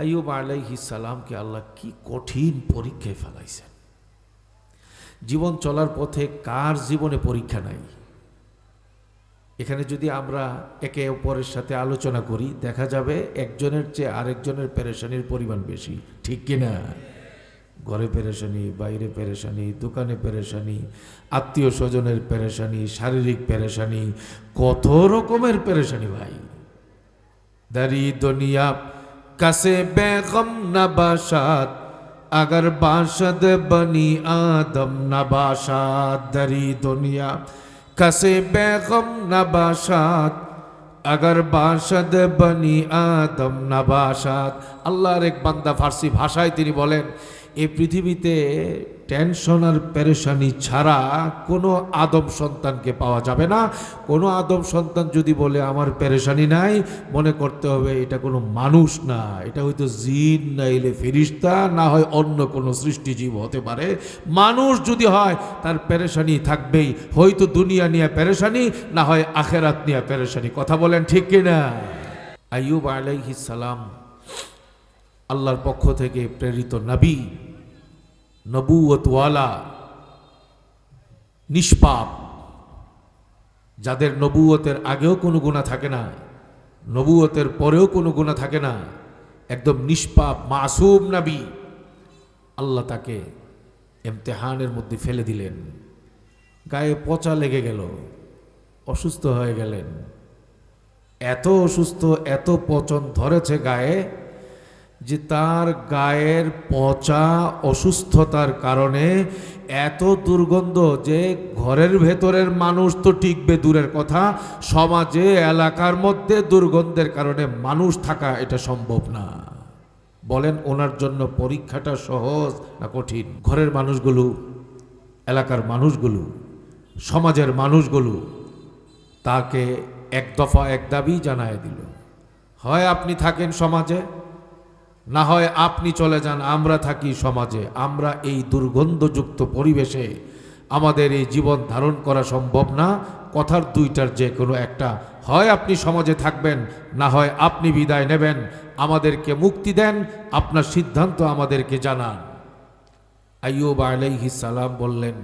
আইয়ুব আলাইহিস সালামকে আল্লাহ কি কঠিন পরীক্ষায় ফেলাইছেন। জীবন চলার পথে কার জীবনে পরীক্ষা নাই? এখানে যদি আমরা একে অপরের সাথে আলোচনা করি, দেখা যাবে একজনের চেয়ে আরেকজনের পেরেশানির পরিমাণ বেশি। ঠিক কিনা? ঘরে পেরেশানি, বাইরে পেরেশানি, দোকানে পেরেশানি, আত্মীয় স্বজনের পেরেশানি, শারীরিক পেরেশানি, কত রকমের পেরেশানি ভাই। দারি দুনিয়া কাছে বেগম নাবাসাদ, আগর বাসদ বনি আদম নবাসাত দরি দুনিয়া। কাছে বেগম নাবাসাদ, আগর বাসদ বনি আদম নাবাসাদ। আল্লাহর এক বান্দা ফার্সি ভাষায় তিনি বলেন এই পৃথিবীতে টেনশন আর পেরেশানি ছাড়া কোনো আদম সন্তানকে পাওয়া যাবে না। কোনো আদম সন্তান যদি বলে, আমার পেরেশানি নাই, মনে করতে হবে এটা কোনো মানুষ না। এটা হয়তো জিন না, এলে ফেরিস্তা, না হয় অন্য কোনো সৃষ্টিজীব হতে পারে। মানুষ যদি হয়, তার পেরেশানি থাকবেই। হয়তো দুনিয়া নিয়ে পেরেশানি না হয় আখেরাত নিয়ে পেরেশানি কথা বলেন ঠিক কিনা? আইয়ুব আলাইহিস সালাম আল্লাহর পক্ষ থেকে প্রেরিত নবী নবুয়তওয়ালা নিষ্পাপ, যাদের নবুয়তের আগেও কোনো গুণা থাকে না নবুয়তের পরেও কোনো গুণা থাকে না, একদম নিষ্পাপ, মাসুম নবী, আল্লাহ তাকে এমতেহানের মধ্যে ফেলে দিলেন। গায়ে পচা লেগে গেল, অসুস্থ হয়ে গেলেন। এত অসুস্থ, এত পচন ধরেছে গায়ে যে তার গায়ের পচা অসুস্থতার কারণে এত দুর্গন্ধ যে ঘরের ভেতরের মানুষ তো টিকবে দূরের কথা, সমাজে, এলাকার মধ্যে দুর্গন্ধের কারণে মানুষ থাকা এটা সম্ভব না। বলেন, ওনার জন্য পরীক্ষাটা সহজ না কঠিন? ঘরের মানুষগুলো, এলাকার মানুষগুলো, সমাজের মানুষগুলো তাকে এক দফা এক দাবি জানায় দিল। হয় আপনি থাকেন সমাজে না হয় আপনি চলে যান, আমরা থাকি সমাজে। আমরা এই দুর্গন্ধযুক্ত পরিবেশে আমাদের এই জীবন ধারণ করা সম্ভব না। কথার দুইটার যে কোনো একটা। হয় আপনি সমাজে থাকবেন, না হয় আপনি বিদায় নেবেন। আমাদেরকে মুক্তি দেন, আপনার সিদ্ধান্ত আমাদেরকে জানান। আইয়ুব আলাইহিস সালাম বললেন,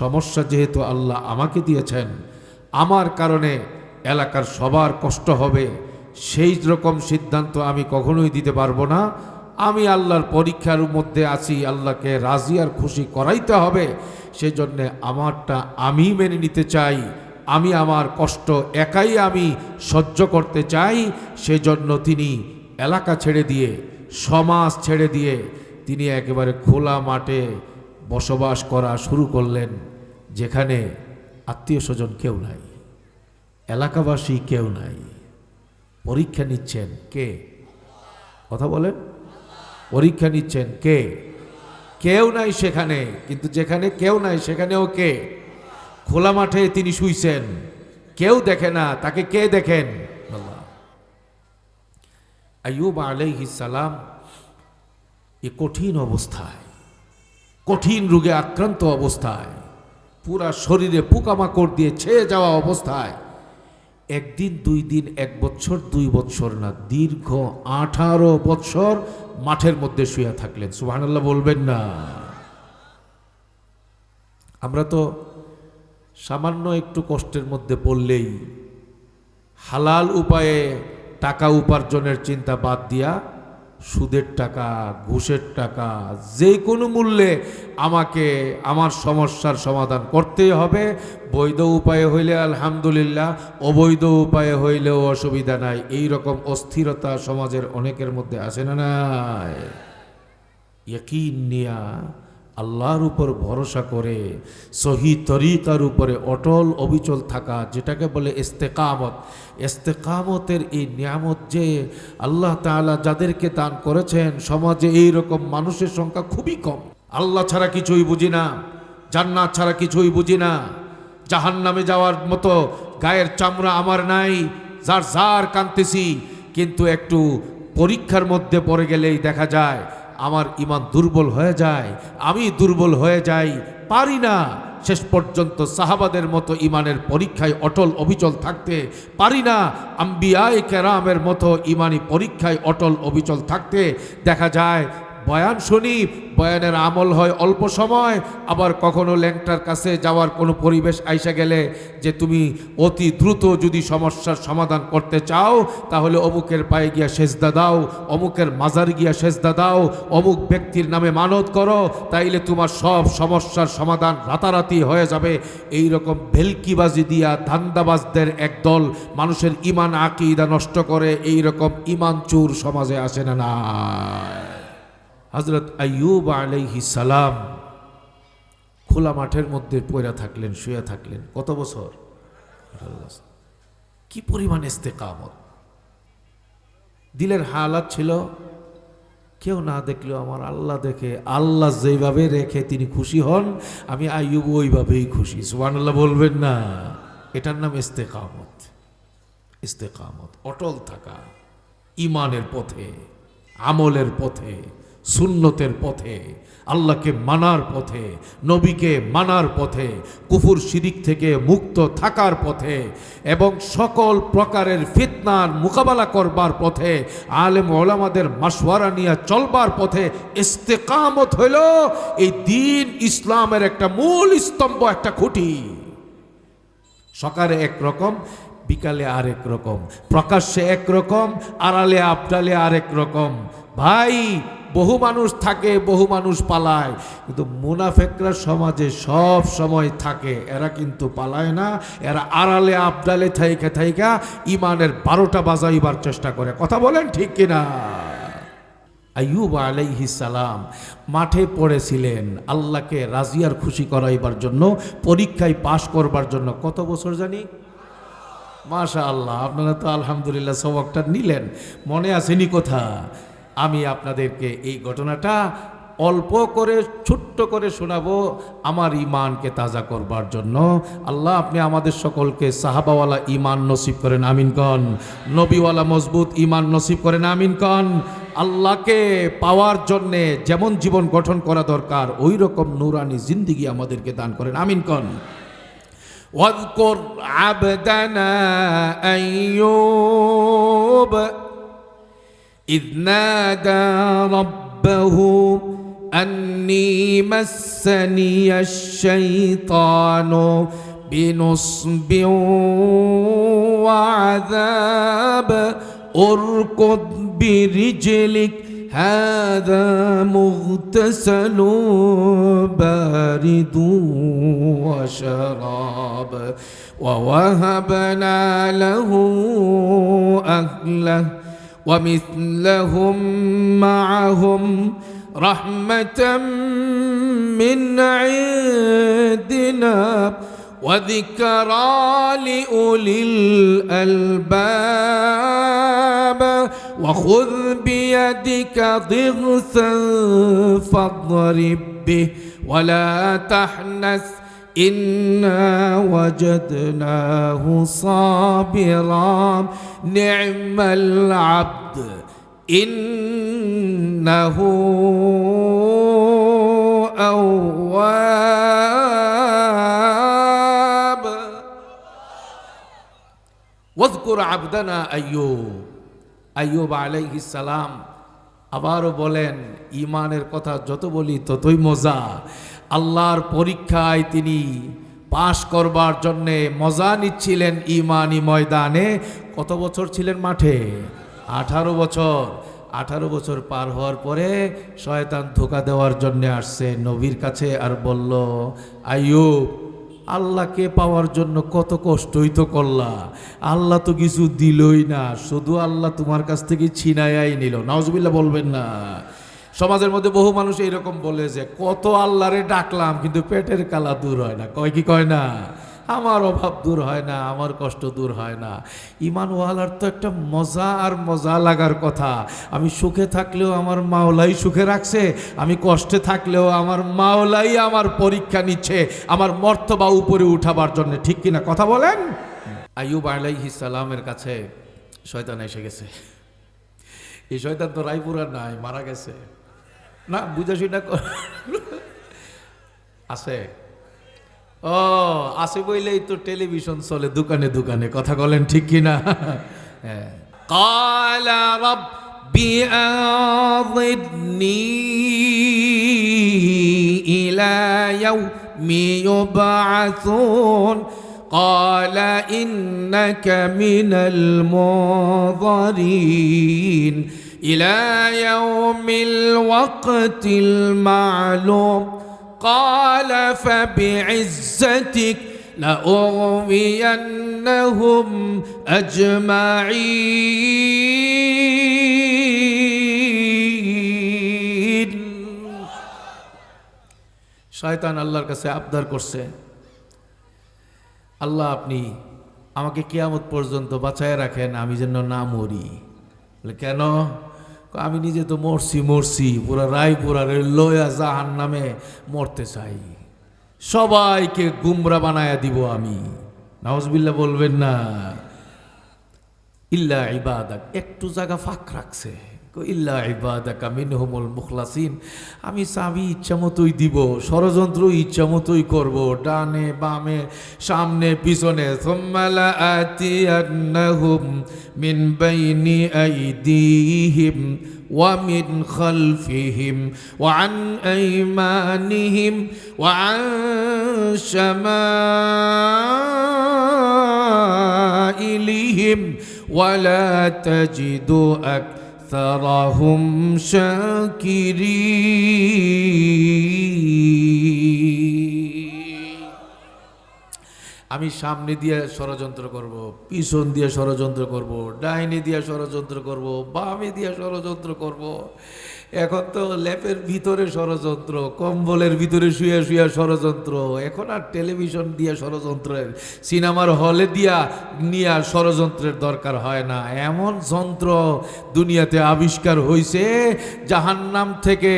সমস্যা যেহেতু আল্লাহ আমাকে দিয়েছেন, আমার কারণে এলাকার সবার কষ্ট হবে। সেই রকম সিদ্ধান্ত আমি কখনোই দিতে পারব না। আমি আল্লাহর পরীক্ষার মধ্যে আছি, আল্লাহকে রাজি আর খুশি করাইতে হবে। সেজন্য আমারটা আমি মেনে নিতে চাই। আমি আমার কষ্ট একাই আমি সহ্য করতে চাই। সেজন্য তিনি এলাকা ছেড়ে দিয়ে, সমাজ ছেড়ে দিয়ে তিনি একেবারে খোলা মাঠে বসবাস করা শুরু করলেন, যেখানে আত্মীয় স্বজন কেউ নাই, এলাকাবাসী কেউ নাই। পরীক্ষা নিচ্ছেন কে? কথা বলেন। পরীক্ষা নিচ্ছেন কে? কেউ নাই সেখানে, কিন্তু যেখানে কেউ নাই সেখানেও কে? খোলা মাঠে তিনি শুইছেন, কেউ দেখে না, তাকে কে দেখেন? আল্লাহ। আইয়ুব আলাইহিস সালাম এ কঠিন অবস্থায়, কঠিন রোগে আক্রান্ত অবস্থায়, পুরা শরীরে পোকামাকড় দিয়ে ছেয়ে যাওয়া অবস্থায় একদিন, দুই দিন, এক বছর, দুই বছর না, দীর্ঘ আঠারো বছর মাঠের মধ্যে শুয়ে থাকলেন। সুবহানাল্লাহ বলবেন না। আমরা তো সামান্য একটু কষ্টের মধ্যে পড়লেই হালাল উপায়ে টাকা উপার্জনের চিন্তা বাদ দিয়া সুদের টাকা, ঘুষের টাকা, যে কোনো মূল্যে আমাকে আমার সমস্যার সমাধান করতেই হবে। বৈধ উপায়ে হইলে আলহামদুলিল্লাহ, অবৈধ উপায়ে হইলেও অসুবিধা নাই। এই রকম অস্থিরতা সমাজের অনেকের মধ্যে আসে না নাই? ইয়কিন নিয়া আল্লাহর উপর ভরসা করে, সহি তরিকার উপরে অটল অবিচল থাকা, যেটাকে বলে ইস্তেকামত। ইস্তেকামতের এই নিয়ামত যে আল্লাহ তাআলা যাদেরকে দান করেছেন, সমাজে এই রকম মানুষের সংখ্যা খুবই কম। আল্লাহ ছাড়া কিছুই বুঝি না, জান্নাত ছাড়া কিছুই বুঝি না। জাহান নামে যাওয়ার মতো গায়ের চামড়া আমার নাই যার যার কান্তেছি কিন্তু একটু পরীক্ষার মধ্যে পড়ে গেলেই দেখা যায় আমার ইমান দুর্বল হয়ে যায়, আমি দুর্বল হয়ে যাই, পারি না। শেষ পর্যন্ত সাহাবাদের মতো ইমানের পরীক্ষায় অটল অবিচল থাকতে পারি না। আম্বিয়ায় কেরামের মতো ইমানি পরীক্ষায় অটল অবিচল থাকতে দেখা যায় বয়ান শুনি, বয়ানের আমল হয় অল্প সময়, আবার কখনো ল্যাংটার কাছে যাওয়ার কোনো পরিবেশ আইসা গেলে যে তুমি অতি দ্রুত যদি সমস্যার সমাধান করতে চাও, তাহলে অমুকের পায়ে গিয়া সেজদা দাও, অমুকের মাজার গিয়া সেজদা দাও, অমুক ব্যক্তির নামে মানত করো, তাইলে তোমার সব সমস্যার সমাধান রাতারাতি হয়ে যাবে। এই রকম ভেলকিবাজি দিয়া ধান্দাবাজদের একদল মানুষের ইমান আকিদা নষ্ট করে এই রকম ইমান চুর সমাজে আসে না না হজরত আইয়ুব আলাইহি সালাম খোলা মাঠের মধ্যে পয়রা থাকলেন, শুয়ে থাকলেন। কত বছর? কি পরিমাণ ইস্তেকামত। দিলের হালাত ছিল, কেউ না দেখলেও আমার আল্লাহ দেখে, আল্লাহ যেভাবে রেখে তিনি খুশি হন, আমি আইয়ুব ওইভাবেই খুশি। সুবান আল্লাহ বলবেন না। এটার নাম ইস্তেকামত। ইস্তেকামত অটল থাকা, ইমানের পথে, আমলের পথে সুন্নতের পথে, আল্লাহকে মানার পথে, নবীকে মানার পথে, কুফুর শিরিক থেকে মুক্ত থাকার পথে এবং সকল প্রকারের ফিতনার মোকাবেলা করবার পথে, আলেম ওলামাদের মাসওয়ারা নিয়ে চলবার পথে ইস্তেকামত হইল এই দিন ইসলামের একটা মূল স্তম্ভ, একটা খুঁটি। সকালে একরকম বিকালে আরেক রকম, প্রকাশ্যে একরকম আড়ালে আবডালে আরেক রকম। ভাই বহু মানুষ থাকে, বহু মানুষ পালায়। কিন্তু মুনাফেকরা সমাজে সব সময় থাকে। এরা কিন্তু পালায় না। এরা আড়ালে আবডালে থাইকা থাইকা ইমানের বারোটা বাজাইবার চেষ্টা করে। কথা বলেন ঠিক কিনা? আইয়ুব সালাম মাঠে পড়েছিলেন আল্লাহকে রাজিয়ার খুশি করাইবার জন্য, পরীক্ষায় পাশ করবার জন্য। কত বছর জানি? মাশা আল্লাহ আপনারা তো আলহামদুলিল্লাহ সবকটা নিলেন। মনে আসেনি কথা? আমি আপনাদেরকে এই ঘটনাটা অল্প করে ছোট্ট করে শোনাবো আমার ইমানকে তাজা করবার জন্য আল্লাহ আপনি আমাদের সকলকে সাহাবাওয়ালা ইমান নসিব করেন আমিন কন নবীওয়ালা মজবুত ইমান নসিব করেন আমিন কন আল্লাহকে পাওয়ার জন্যে যেমন জীবন গঠন করা দরকার ওই রকম নুরানি জিন্দিগি আমাদেরকে দান করেন আমিন কন واذكر عبدنا أيوب إذ نادى ربه أني مسني الشيطان بنصب وعذاب. اركض برجلك هذا مغتسل بارد وشراب. ووهبنا له أهله ومثلهم معهم رحمة من عندنا وذكرى لأولي الألباب. وخذ بيدك ضغثا فاضرب به ولا تحنث إنا وجدناه صابرا نعم العبد إنه أواب ওয়াজকুর আবদানা আইয়ুব আইয়ুব আলাইহিস সালাম আবারও বলেন ইমানের কথা যত বলি ততই মজা আল্লাহর পরীক্ষায় তিনি পাশ করবার জন্যে মজা নিচ্ছিলেন ইমানি ময়দানে। কত বছর ছিলেন মাঠে? আঠারো বছর। আঠারো বছর পার হওয়ার পরে শয়তান ধোকা দেওয়ার জন্যে আসছে। নবীর কাছে আর বলল, আইয়ুব, আল্লাহকে পাওয়ার জন্য কত কষ্টই তো করলা। আল্লাহ তো কিছু দিলই না। শুধু আল্লাহ তোমার কাছ থেকে ছিনায়াই নিল। নওয়াজবিল্লা বলবেন না। সমাজের মধ্যে বহু মানুষ এরকম বলে যে, কত আল্লাহরে ডাকলাম, কিন্তু পেটের কালা দূর হয় না। কয় কি কয় না? আমার অভাব দূর হয় না, আমার কষ্ট দূর হয় না। ইমান ওয়ালার তো একটা মজা আর মজা লাগার কথা। আমি সুখে থাকলেও আমার মাওলাই সুখে রাখছে, আমি কষ্টে থাকলেও আমার মাওলাই আমার পরীক্ষা নিচ্ছে, আমার মর্তবা উপরে উঠাবার জন্য। ঠিক কিনা কথা বলেন? আইয়ুব আলাইহি সালামের কাছে শয়তান এসে গেছে। এই শয়তান তো রায়পুরা নাই, মারা গেছে। না বুঝাশুনা আছে ও আসে বইলেই তো টেলিভিশন চলে দোকানে দোকানে কথা বলেন ঠিক কিনা হ্যাঁ قال رب أنظرني إلى يوم يبعثون قال إنك من المنظرين إلى يوم الوقت المعلوم قال فبعزتك لأغوينهم أجمعين শয়তান আল্লাহর কাছে আবদার করছে আল্লাহ আপনি আমাকে কিয়ামত পর্যন্ত বাঁচায় রাখেন আমি যেন না মরি বলে কেন কয়, আমি নিজে তো মরছি মরছি। পুরা রায়পুরা লয়া জাহান নামে মরতে চাই। সবাইকে গুমরা বানায়া দিব আমি। নওয়াজবিল্লা বলবেন না। ইল্লা ইবাদাক, একটু জায়গা ফাঁক রাখছে। ইল্লা ইবাদাকা মিনহুমুল মুখলাসিন আমি চাবি ইচ্ছা মতোই দিব ষড়যন্ত্র ইচ্ছা মতোই করব ডানে বামে সামনে পিছনে সুম্মালা আতিয়ান্নাহুম মিন বাইনি আইদিহিম ومن خلفهم وعن أيمانهم وعن شمائلهم ولا تجد أكثرهم شاكرين আমি সামনে দিয়ে ষড়যন্ত্র করব পিছন দিয়ে ষড়যন্ত্র করব ডাইনে দিয়ে ষড়যন্ত্র করব বামে দিয়ে ষড়যন্ত্র করব এখন তো ল্যাপের ভিতরে ষড়যন্ত্র, কম্বলের ভিতরে শুয়ে শুয়ে ষড়যন্ত্র, এখন আর টেলিভিশন দিয়ে ষড়যন্ত্রের, সিনেমার হলে দিয়া নিয়ে ষড়যন্ত্রের দরকার হয় না। এমন যন্ত্র দুনিয়াতে আবিষ্কার হয়েছে জাহান্নাম থেকে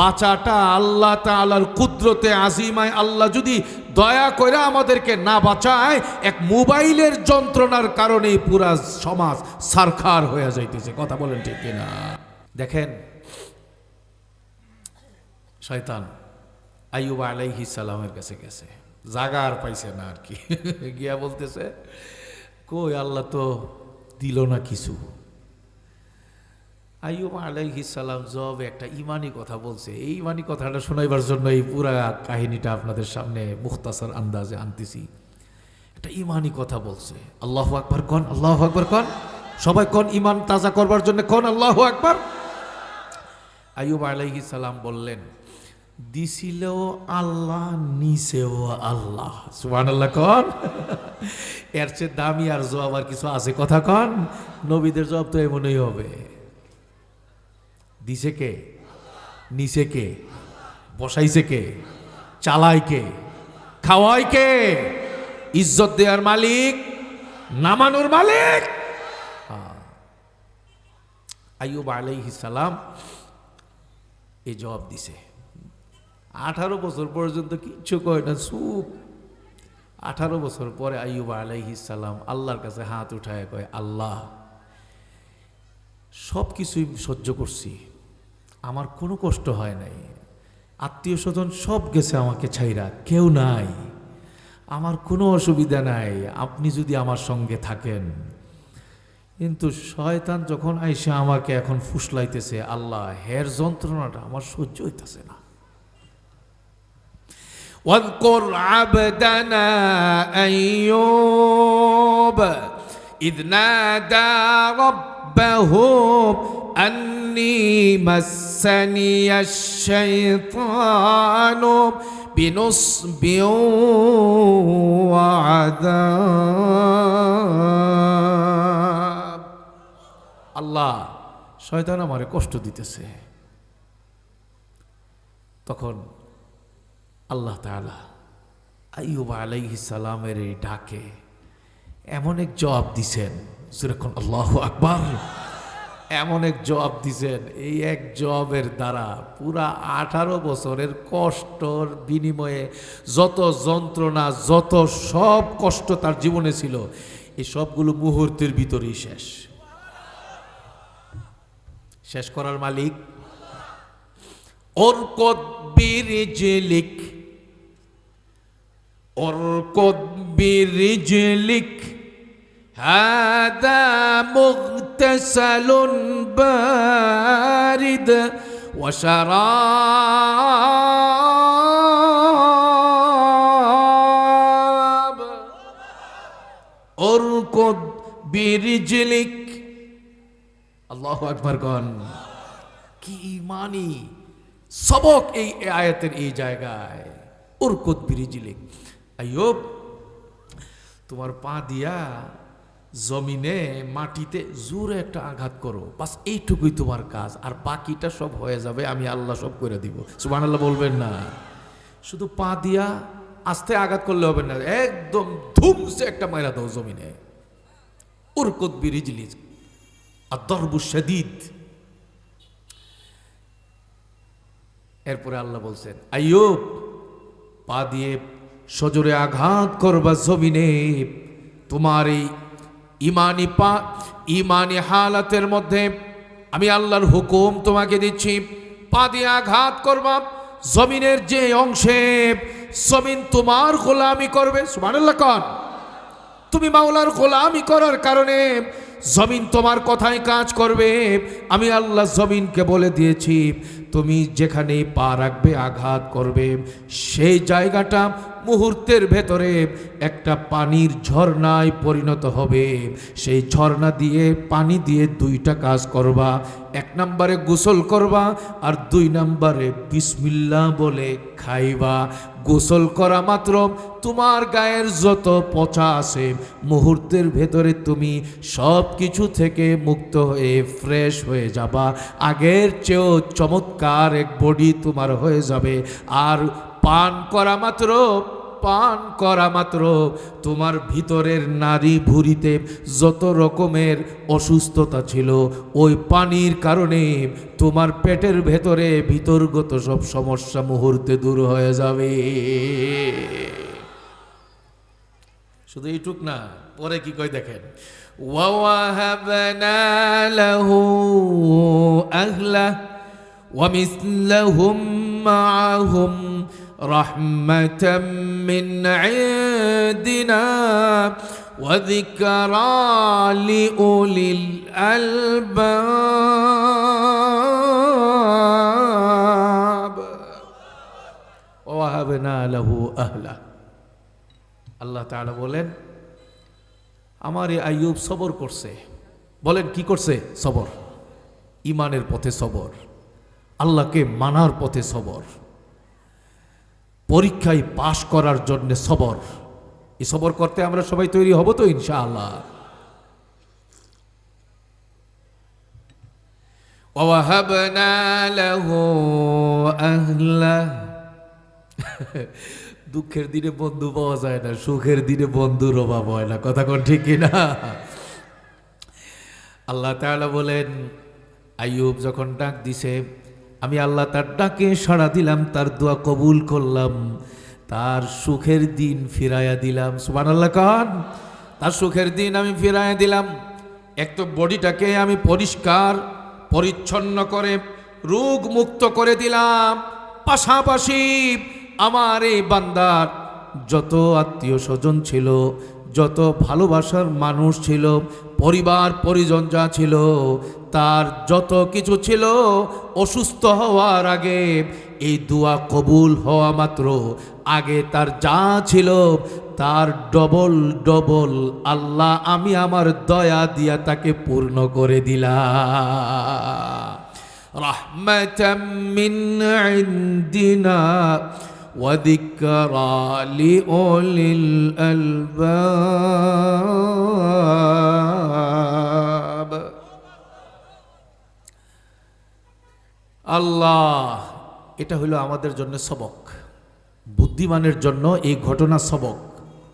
বাঁচাটা আল্লাহ তাআলার কুদরতে আজিমায় আল্লাহ যদি দয়া করে আমাদেরকে না বাঁচায়, এক মোবাইলের যন্ত্রণার কারণেই পুরা সমাজ সারখার হয়ে যাইতেছে। কথা বলেন ঠিক কিনা? দেখেন শয়তান, আইয়ুব আলাইহি সালামের কাছে গেছে। জাগা আর পাইছে না আর কি। গিয়া বলতেছে, কই আল্লাহ তো দিল না কিছু। আইয়ুব আলাইহি সালাম জব একটা ইমানি কথা বলছে। এই ইমানি কথাটা শোনাইবার জন্য এই পুরা কাহিনীটা আপনাদের সামনে মুখতাসার আন্দাজে আনতেছি। একটা ইমানি কথা বলছে। আল্লাহ আকবার কন? আল্লাহ আকবার কন? সবাই কন ইমান তাজা করবার জন্য কন? আল্লাহ আকবার। আইয়ুব আলাইহি সালাম বললেন দিছিলেও আল্লাহ, নিছেও আল্লাহ। সুবান আল্লাহ কন। এর চেয়ে দামি আর জবাব আর কিছু আছে কথা কন। নবীদের জবাব তো এমনই হবে। দিছে কে? নিচে কে? বসাইছে কে? চালায় কে? খাওয়াই কে? ইজ্জত দেওয়ার মালিক, নামানোর মালিক। হ্যাঁ। আইয়ুব আলাইহিস সালাম এই জবাব দিছে। আঠারো বছর পর্যন্ত কিচ্ছু কয় না, চুপ। আঠারো বছর পরে আইয়ুব সালাম আল্লাহর কাছে হাত উঠায় কয়, আল্লাহ সব কিছুই সহ্য করছি। আমার কোনো কষ্ট হয় নাই। আত্মীয় স্বজন সব গেছে আমাকে ছাইরা, কেউ নাই। আমার কোনো অসুবিধা নাই। আপনি যদি আমার সঙ্গে থাকেন। কিন্তু শয়তান যখন আইসা আমাকে এখন ফুসলাইতেছে, আল্লাহ, হের যন্ত্রণাটা আমার সহ্য হইতেছে না। واذكر عبدنا أيوب إذ نادى ربه أني مسني الشيطان بنصب وعذاب আল্লাহ শয়তান আমারে কষ্ট দিতেছে তখন আল্লাহ তাআলা আইয়ুব আলাইহিস সালামের এই ডাকে এমন এক জবাব দিছেন যেরকম আল্লাহ আকবর, এমন এক জবাব দিছেন, এই এক জবাবের দ্বারা পুরা আঠারো বছরের কষ্টর বিনিময়ে যত যন্ত্রণা, যত সব কষ্ট তার জীবনে ছিল, এই সবগুলো মুহূর্তের ভিতরেই শেষ। শেষ করার মালিক? ওর কদ্বির জেলিক اركض برجلك هذا مغتسل بارد وشراب اركض برجلك আল্লাহ আকবর গন কি ইমানি সবক এই আয়াতের এই জায়গায় উরকুত বিরিজিলিক আইয়ুব তোমার পা দিয়া জমিনে মাটিতে জোরে একটা আঘাত করো। বাস এইটুকুই তোমার কাজ, আর বাকিটা সব হয়ে যাবে, আমি আল্লাহ সব করে দিব। সুবান আল্লাহ বলবেন না। শুধু পা দিয়া আস্তে আঘাত করলে হবে না, একদম ধুমসে একটা মাইরা দাও জমিনে। উরকুত বিরিজিলিক আর দরবু শদীদ। এরপরে আল্লাহ বলছেন আইয়ুব পা দিয়ে সজোরে আঘাত করবা জমিনে। তোমার এই ইমানি পা, ইমানি হালাতের মধ্যে আমি আল্লাহর হুকুম তোমাকে দিচ্ছি। পা দিয়ে আঘাত করবা জমিনের যে অংশে। জমিন তোমার গোলামি করবে। কন। তুমি মাওলার গোলামি করার কারণে জমিন তোমার কথায় কাজ করবে। আমি আল্লাহ জমিনকে বলে দিয়েছি। তুমি যেখানে পা রাখবে আঘাত করবে, সেই জায়গাটা মুহূর্তের ভেতরে একটা পানির ঝর্ণায় পরিণত হবে। সেই ঝর্ণা দিয়ে পানি দিয়ে দুইটা কাজ করবা, এক নম্বরে গোসল করবা আর দুই নম্বরে বিসমিল্লা বলে খাইবা। গোসল করা মাত্র তোমার গায়ের যত পচা আছে, মুহূর্তের ভেতরে তুমি সব কিছু থেকে মুক্ত হয়ে, ফ্রেশ হয়ে যাবা। আগের চেয়েও চমৎকার কার এক বডি তোমার হয়ে যাবে। আর পান করা মাত্র, পান করা মাত্র, তোমার ভিতরের নারী ভুরিতে যত রকমের অসুস্থতা ছিল, ওই পানির কারণে তোমার পেটের ভেতরে ভিতরগত সব সমস্যা মুহূর্তে দূর হয়ে যাবে। শুধু এইটুক না, পরে কি কয় দেখেন? ওয়াহাবনা লাহু আহলা وَمِثْلَهُم مَّعَهُمْ رَحْمَةً مِّنْ عِندِنَا وَذِكْرَى لِأُولِي الْأَلْبَابِ وَوَهَبْنَا لَهُ أَهْلَهُ আল্লাহ তাআলা বলেন আমার এই আইয়ুব সবর করছে বলেন কি করছে সবর ইমানের পথে সবর আল্লাহকে মানার পথে সবর পরীক্ষায় পাশ করার জন্য সবর এই সবর করতে আমরা সবাই তৈরি হব তো ইনশাআল্লাহ وَوَهَبْنَا لَهُ أَهْلَهُ দুঃখের দিনে বন্ধু পাওয়া যায় না সুখের দিনে বন্ধুর অভাব হয় না কথা কোন ঠিক কিনা আল্লাহ তাআলা বলেন আইয়ুব যখন ডাক দিছে আমি আল্লাহ তার ডাকে সাড়া দিলাম, তার দোয়া কবুল করলাম, তার সুখের দিন ফিরাইয়া দিলাম। সুবান আল্লাহ কান, তার সুখের দিন আমি ফিরাইয়া দিলাম। এক তো বডিটাকে আমি পরিষ্কার, পরিচ্ছন্ন করে, রোগ মুক্ত করে দিলাম। পাশাপাশি আমার এই বান্দার যত আত্মীয় স্বজন ছিল, যত ভালোবাসার মানুষ ছিল, পরিবার পরিজন যা ছিল তার যত কিছু ছিল অসুস্থ হওয়ার আগে এই দোয়া কবুল হওয়া মাত্র আগে তার যা ছিল তার ডবল ডবল আল্লাহ আমি আমার দয়া দিয়া তাকে পূর্ণ করে দিলাম রহমতাম মিন ইন্দিনা وذكرى لأولي الألباب আল্লাহ, এটা হলো আমাদের জন্য সবক। বুদ্ধিমানের জন্য এই ঘটনা সবক।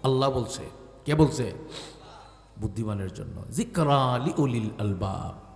আল্লাহ বলছে, কে বলছে? বুদ্ধিমানের জন্য। জিকরা লিউলিল আলবাব।